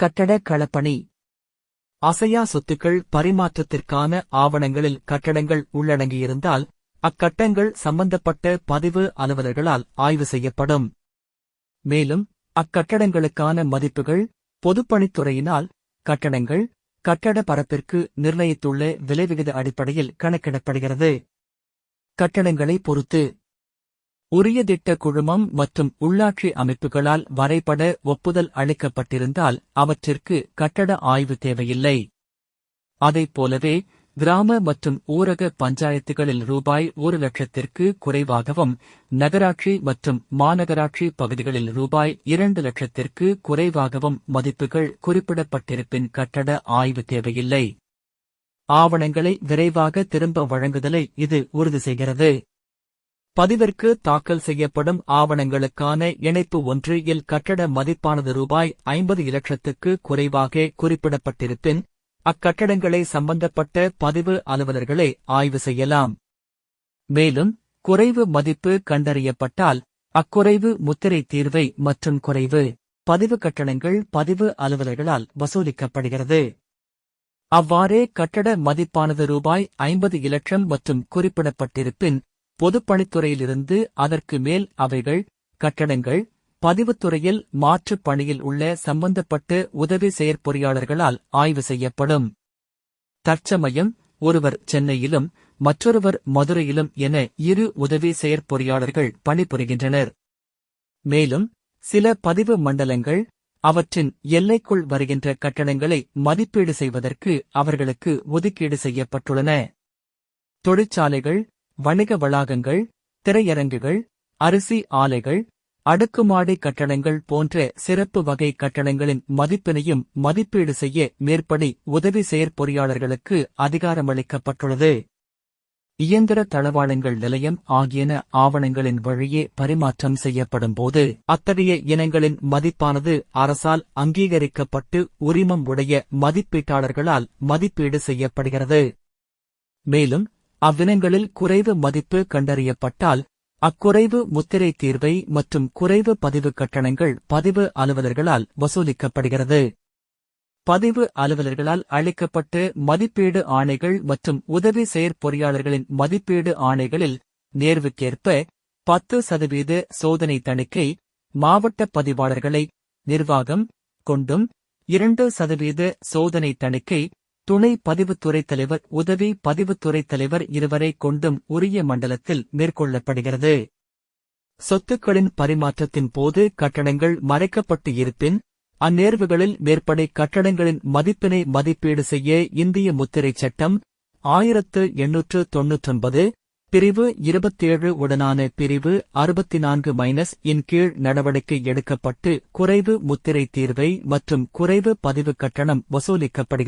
கட்டட களப்பணி. அசையா சொத்துக்கள் பரிமாற்றத்திற்கான ஆவணங்களில் கட்டடங்கள் உள்ளடங்கியிருந்தால் அக்கட்டங்கள் சம்பந்தப்பட்ட பதிவு அலுவலர்களால் ஆய்வு செய்யப்படும். மேலும் அக்கட்டடங்களுக்கான மதிப்புகள் பொதுப்பணித்துறையினால் கட்டடங்கள் கட்டட பரப்பிற்கு நிர்ணயித்துள்ள விலைவிகித அடிப்படையில் கணக்கிடப்படுகிறது. கட்டடங்களை பொறுத்து உரிய திட்ட குழுமம் மற்றும் உள்ளாட்சி அமைப்புகளால் வரைபட ஒப்புதல் அளிக்கப்பட்டிருந்தால் அவற்றிற்கு கட்டட ஆய்வு தேவையில்லை. அதைப் போலவே கிராம மற்றும் ஊரக பஞ்சாயத்துகளில் ரூபாய் ஒரு லட்சத்திற்கு குறைவாகவும் நகராட்சி மற்றும் மாநகராட்சி பகுதிகளில் ரூபாய் இரண்டு லட்சத்திற்கு குறைவாகவும் மதிப்புகள் குறிப்பிடப்பட்டிருப்பின் கட்டட ஆய்வு தேவையில்லை. ஆவணங்களை விரைவாக திரும்ப வழங்குதலை இது உறுதி செய்கிறது. பதிவிற்கு தாக்கல் செய்யப்படும் ஆவணங்களுக்கான இணைப்பு ஒன்று இல் கட்டட மதிப்பானது ரூபாய் ஐம்பது இலட்சத்துக்கு குறைவாக குறிப்பிடப்பட்டிருப்பின் அக்கட்டடங்களை சம்பந்தப்பட்ட பதிவு அலுவலர்களை ஆய்வு செய்யலாம். மேலும் குறைவு மதிப்பு கண்டறியப்பட்டால் அக்குறைவு முத்திரை தீர்வை மற்றும் குறைவு பதிவு கட்டணங்கள் பதிவு அலுவலர்களால் வசூலிக்கப்படுகிறது. அவ்வாறே கட்டட மதிப்பானது ரூபாய் ஐம்பது இலட்சம் மற்றும் குறிப்பிடப்பட்டிருப்பின் பொதுப்பணித்துறையிலிருந்து அதற்கு மேல் அவைகள் கட்டடங்கள் பதிவுத்துறையில் மாற்றுப் பணியில் உள்ள சம்பந்தப்பட்ட உதவி செயற்பொறியாளர்களால் ஆய்வு செய்யப்படும். தற்சமயம் ஒருவர் சென்னையிலும் மற்றொருவர் மதுரையிலும் என இரு உதவி செயற்பொறியாளர்கள் பணிபுரிகின்றனர். மேலும் சில பதிவு மண்டலங்கள் அவற்றின் எல்லைக்குள் வருகின்ற கட்டணங்களை மதிப்பீடு செய்வதற்கு அவர்களுக்கு ஒதுக்கீடு செய்யப்பட்டுள்ளன. தொழிற்சாலைகள் வணிக வளாகங்கள் திரையரங்குகள் அரிசி ஆலைகள் அடுக்குமாடி கட்டடங்கள் போன்ற சிறப்பு வகை கட்டடங்களின் மதிப்பினையும் மதிப்பீடு செய்ய மேற்படி உதவி செயற்பொறியாளர்களுக்கு அதிகாரமளிக்கப்பட்டுள்ளது. இயந்திர தளவாளங்கள் நிலையம் ஆகியன ஆவணங்களின் வழியே பரிமாற்றம் செய்யப்படும் போது அத்தகைய இனங்களின் மதிப்பானது அரசால் அங்கீகரிக்கப்பட்டு உரிமம் உடைய மதிப்பீட்டாளர்களால் மதிப்பீடு செய்யப்படுகிறது. மேலும் அவ்வினங்களில் குறைவு மதிப்பு கண்டறியப்பட்டால் அக்குறைவு முத்திரை தீர்வை மற்றும் குறைவு பதிவு கட்டணங்கள் பதிவு அலுவலர்களால் வசூலிக்கப்படுகிறது. பதிவு அலுவலர்களால் அளிக்கப்பட்டு மதிப்பீடு ஆணைகள் மற்றும் உதவி செயற்பொறியாளர்களின் மதிப்பீடு ஆணைகளில் நேர்வுக்கேற்ப பத்து சதவீத சோதனை தணிக்கை மாவட்ட பதிவாளர்களை நிர்வாகம் கொண்டும் இரண்டு சதவீத சோதனை தணிக்கை துணை பதிவுத்துறைத் தலைவர் உதவி பதிவுத்துறைத் தலைவர் இருவரை கொண்டும் உரிய மண்டலத்தில் மேற்கொள்ளப்படுகிறது. சொத்துக்களின் பரிமாற்றத்தின் போது கட்டணங்கள் மறைக்கப்பட்டு இருப்பின் அந்நேர்வுகளில் மேற்படை கட்டணங்களின் மதிப்பினை மதிப்பீடு செய்ய இந்திய முத்திரைச் சட்டம் ஆயிரத்து எண்ணூற்று தொன்னூற்றொன்பது பிரிவு இருபத்தேழு உடனான பிரிவு அறுபத்தி நான்கு மைனஸ் இன் கீழ் நடவடிக்கை எடுக்கப்பட்டு குறைவு முத்திரை தீர்வை மற்றும் குறைவு பதிவு கட்டணம் வசூலிக்கப்படுகிறது.